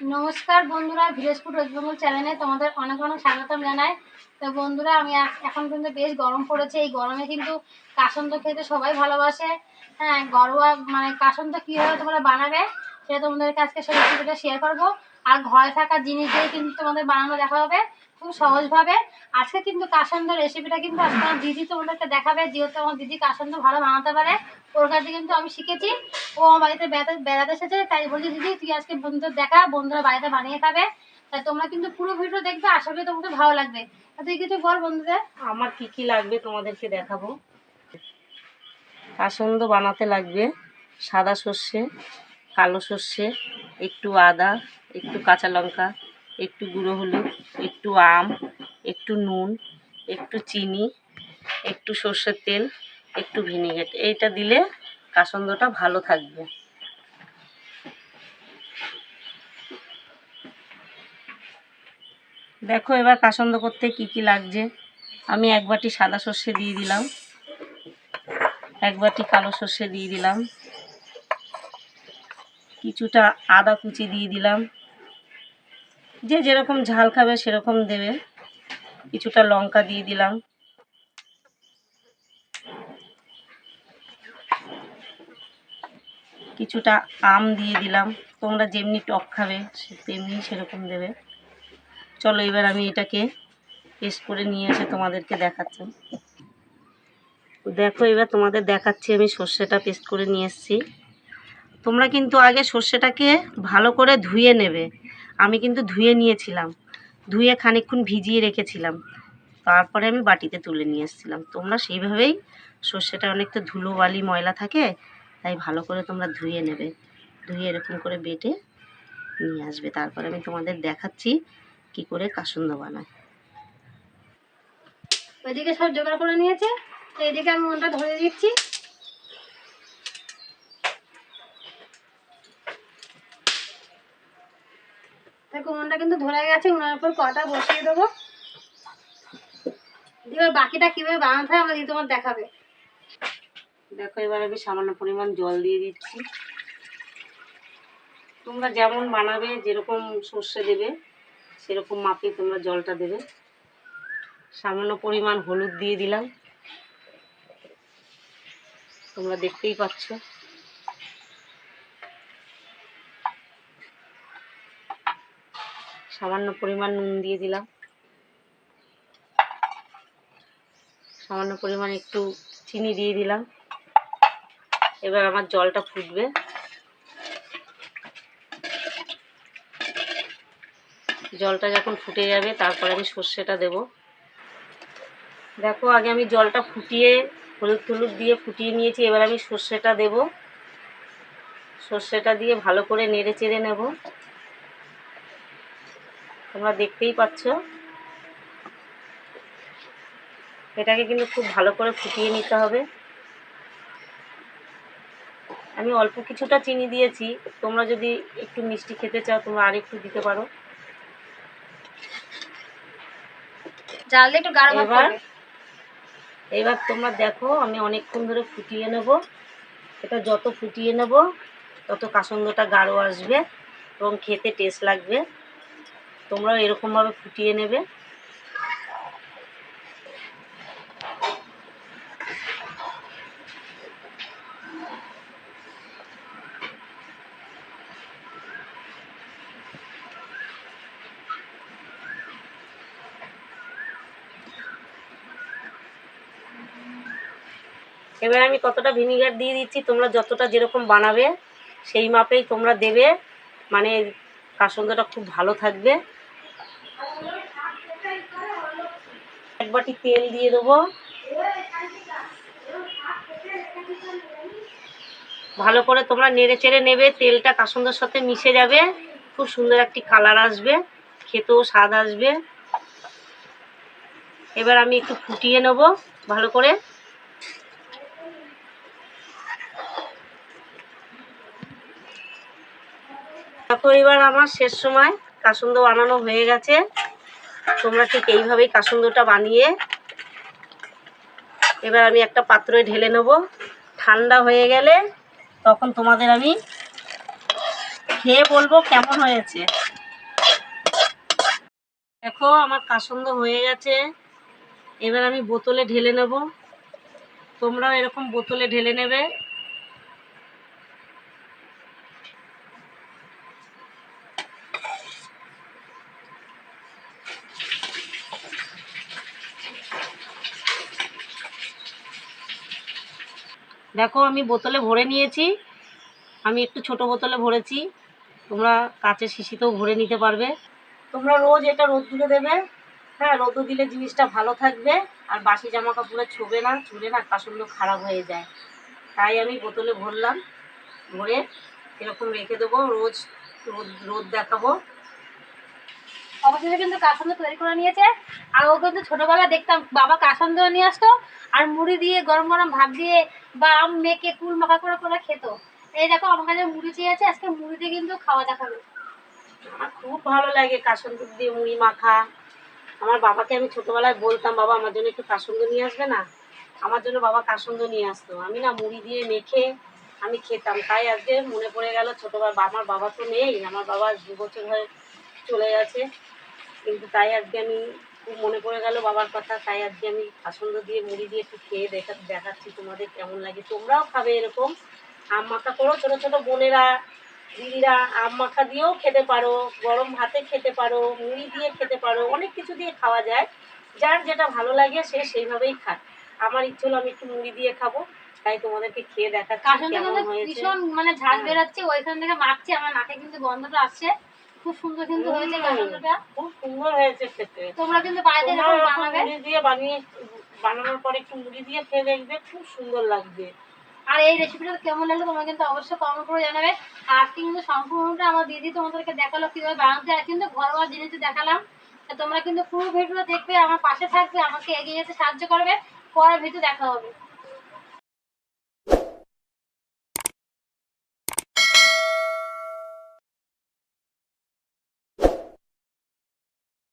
নমস্কার বন্ধুরা village food waste চ্যানেলে তোমাদের অনেক অনেক স্বাগতম জানাই। তো বন্ধুরা, আমি এখন কিন্তু বেশ গরম পড়েছে। এই গরমে কিন্তু কাসন্ত খেতে সবাই ভালোবাসে। হ্যাঁ ঘরোয়া মানে কাসন্ত কীভাবে তোমরা বানাবে সেটা তোমাদের কাছে সেই শেয়ার করব। আর ঘরে থাকা জিনিস দিয়ে কিন্তু তোমাদের বানানো দেখা হবে খুব সহজভাবে। আজকে কিন্তু কাসন্দ রেসিপিটা কিন্তু আজকে আমার দিদি তোমাদেরকে দেখাবে, যেহেতু আমার দিদি কাসন্দ ভালো বানাতে পারে, ওর কাছে কিন্তু আমি শিখেছি। ও আমার বাড়িতে বেড়াতে বেড়াতে এসেছে, তাই বলছি, দিদি, তুই আজকে বন্ধুদের দেখা, বন্ধুরা বাড়িতে বানিয়ে খাবে। তাই তোমরা কিন্তু পুরো ভিডিও দেখবে, আশা করি তোমাদের ভালো লাগবে। তুই কিছু বল বন্ধুদের। আমার কি কি লাগবে তোমাদেরকে দেখাবো? কাসন্দ বানাতে লাগবে সাদা সর্ষে, কালো সর্ষে, একটু আদা একটু কাঁচা লঙ্কা, একটু গুঁড়ো হলুদ, একটু আম, একটু নুন, একটু চিনি, একটু সর্ষের তেল, একটু ভিনিগেট এইটা দিলে কাসন্দটা ভালো থাকবে। দেখো এবার কাসন্দ করতে কি কি লাগছে। আমি এক বাটি সাদা সর্ষে দিয়ে দিলাম। এক বাটি কালো সর্ষে দিয়ে দিলাম। কিছুটা আদা কুচি দিয়ে দিলাম। যে যেরকম ঝাল খাবে সেরকম দেবে। কিছুটা লঙ্কা দিয়ে দিলাম। কিছুটা আম দিয়ে দিলাম। তোমরা যেমনি টক খাবে তেমনি সেরকম দেবে। চলো এবার আমি এটাকে পেস্ট করে নিয়ে এসে তোমাদেরকে দেখাচ্ছি। দেখো এবার তোমাদের দেখাচ্ছি, আমি সর্ষেটা পেস্ট করে নিয়ে এসেছি। তোমরা কিন্তু আগে সর্ষেটাকে ভালো করে ধুয়ে নেবে। আমি কিন্তু ধুয়ে নিয়েছিলাম। ধুয়ে খানিকক্ষণ ভিজিয়ে রেখেছিলাম। তারপরে আমি বাটিতে তুলে নিয়ে এসেছিলাম। তোমরা সেইভাবেই সর্ষেটা অনেকটা ধুলো বালি ময়লা থাকে, তাই ভালো করে তোমরা ধুয়ে নেবে। ধুয়ে এরকম করে বেটে নিয়ে আসবে। তারপরে আমি তোমাদের দেখাচ্ছি কি করে কাসুন্দ বানায়। ওইদিকে সব জোগাড় করে নিয়েছে। এইদিকে আমি মনটা ধরে দিচ্ছি। দেখো মনটা কিন্তু ধরে গেছে, উনার উপর কটা বসিয়ে দেবো। এবার বাকিটা কীভাবে বানাতে হয় আমরা দিদি তোমার দেখাবে। দেখো, এবার আমি সামান্য পরিমাণ জল দিয়ে দিচ্ছি। তোমরা যেমন বানাবে, যেরকম সর্ষে দেবে, সেরকম মাপে তোমরা জলটা দেবে। সামান্য পরিমাণ হলুদ দিয়ে দিলাম। তোমরা দেখতেই পাচ্ছ। সামান্য পরিমাণ নুন দিয়ে দিলাম। সামান্য পরিমাণ একটু চিনি দিয়ে দিলাম। এবার আমার জলটা ফুটবে। জলটা যখন ফুটে যাবে, তারপরে আমি সর্ষেটা দেব। দেখো, আগে আমি জলটা ফুটিয়ে, হলুদ টলুদ দিয়ে ফুটিয়ে নিয়েছি, এবার আমি সর্ষেটা দেব। সর্ষেটা দিয়ে ভালো করে নেড়ে চেড়ে নেব। তোমরা দেখতেই পাচ্ছ। এটাকে কিন্তু খুব ভালো করে ফুটিয়ে নিতে হবে। আমি অল্প কিছুটা চিনি দিয়েছি। তোমরা যদি একটু মিষ্টি খেতে চাও তোমরা আর একটু দিতে পারো। জাল একটু গাঢ় এবার এবার তোমরা দেখো আমি অনেকক্ষণ ধরে ফুটিয়ে নেব। এটা যত ফুটিয়ে নেব তত কাসন্দটা গাঢ় আসবে এবং খেতে টেস্ট লাগবে। তোমরাও এরকমভাবে ফুটিয়ে নেবে। এবার আমি কতটা ভিনিগার দিয়ে দিচ্ছি, তোমরা যতটা যেরকম বানাবে, সেই মাপেই তোমরা দেবে। মানে কাসন্দটা খুব ভালো থাকবে। এক বাটি তেল দিয়ে দেবো। ভালো করে তোমরা নেড়ে চেড়ে নেবে, তেলটা কাসন্দের সাথে মিশে যাবে। খুব সুন্দর একটি কালার আসবে, খেতেও স্বাদ আসবে। এবার আমি একটু ফুটিয়ে নেব ভালো করে। দেখো এবার আমার শেষ সময়। কাসুন্দ বানানো হয়ে গেছে। তোমরা ঠিক এইভাবেই কাসুন্দটা বানিয়ে এবার আমি একটা পাত্রে ঢেলে নেব। ঠান্ডা হয়ে গেলে তখন তোমাদের আমি খেয়ে বলব কেমন হয়েছে। দেখো, আমার কাসন্দ হয়ে গেছে। এবার আমি বোতলে ঢেলে নেব। তোমরাও এরকম বোতলে ঢেলে নেবে। দেখো, আমি বোতলে ভরে নিয়েছি। আমি একটু ছোট বোতলে ভরেছি। তোমরা কাঁচের শিশিতেও ভরে নিতে পারবে। তোমরা রোজ এটা রোদ্দুরে দেবে। হ্যাঁ রোদ্দুর দিলে জিনিসটা ভালো থাকবে। আর বাসি জামা কাপড়ে ছোবে না চুলে না কাসুন্দ খারাপ হয়ে যায়। তাই আমি বোতলে ভরলাম। ভরে এরকম রেখে দেবো। রোজ রোদ রোদ দেখাবো। অবশেষে কিন্তু কাসন্দ তৈরি করে নিয়েছে। আর ও কিন্তু ছোটবেলায় দেখতাম, বাবা কাসন্দ নিয়ে আসতো আর মুড়ি দিয়ে গরম গরম ভাত দিয়ে বা আম মেখে কুল মাখা করে করে খেত। এই দেখো, আমার কাছে মুড়ি চেয়েছে, আজকে মুড়ি দিয়ে কিন্তু খাওয়া দেখাবে। আমার খুব ভালো লাগে কাসন্দ দিয়ে মুড়ি মাখা। আমার বাবাকে আমি ছোটবেলায় বলতাম, বাবা, আমার জন্য একটু কাসন্দ নিয়ে আসবে না? আমার জন্য বাবা কাসন্দ নিয়ে আসতো। আমি না মুড়ি দিয়ে মেখে আমি খেতাম। তাই আজকে মনে পড়ে গেল ছোটবেলা, আমার বাবা তো নেই, আমার বাবা দু বছর হয়ে চলে গেছে। কিন্তু তাই আজকে আমি খুব মনে পড়ে গেল বাবার কথা। তাই আজকে আমি আসন্দ দিয়ে মুড়ি দিয়ে একটু খেয়ে দেখা দেখাচ্ছি তোমাদের কেমন লাগে। তোমরাও খাবে এরকম। আম মাখা করো। ছোটো ছোটো বোনেরা দিদিরা আম মাখা দিয়েও খেতে পারো। গরম ভাতে খেতে পারো। মুড়ি দিয়ে খেতে পারো। অনেক কিছু দিয়ে খাওয়া যায়। যার যেটা ভালো লাগে সে সেইভাবেই খায় আমার ইচ্ছে হলো আমি একটু মুড়ি দিয়ে খাব। তাই তোমাদেরকে খেয়ে দেখাচ্ছি কেমন হয়েছে। ভীষণ মানে ঝাল হ্যাঁ। বেরোচ্ছে। ওইখান থেকে মাখছে। আমার নাকে কিন্তু গন্ধটা আসছে। খুব সুন্দর কিন্তু হয়েছে। খুব সুন্দর হয়েছে খেতে। তোমরা কিন্তু বাড়িতে বানাবে মুড়ি দিয়ে বানিয়ে বানানোর পরে একটু মুড়ি দিয়ে খেয়ে দেখবে খুব সুন্দর লাগবে। আর এই রেসিপিটা কেমন লাগল তোমরা কিন্তু অবশ্যই কমেন্ট করে জানাবে। আর কিন্তু সম্পূর্ণটা আমার দিদি তোমাদেরকে দেখাল কীভাবে বানাতে আর কিন্তু ঘরোয়া জিনিস দেখালাম। তোমরা কিন্তু পুরো ভিডিও দেখবে আমার পাশে থাকবে আমাকে এগিয়ে যেতে সাহায্য করবে। পরের ভিডিও দেখা হবে।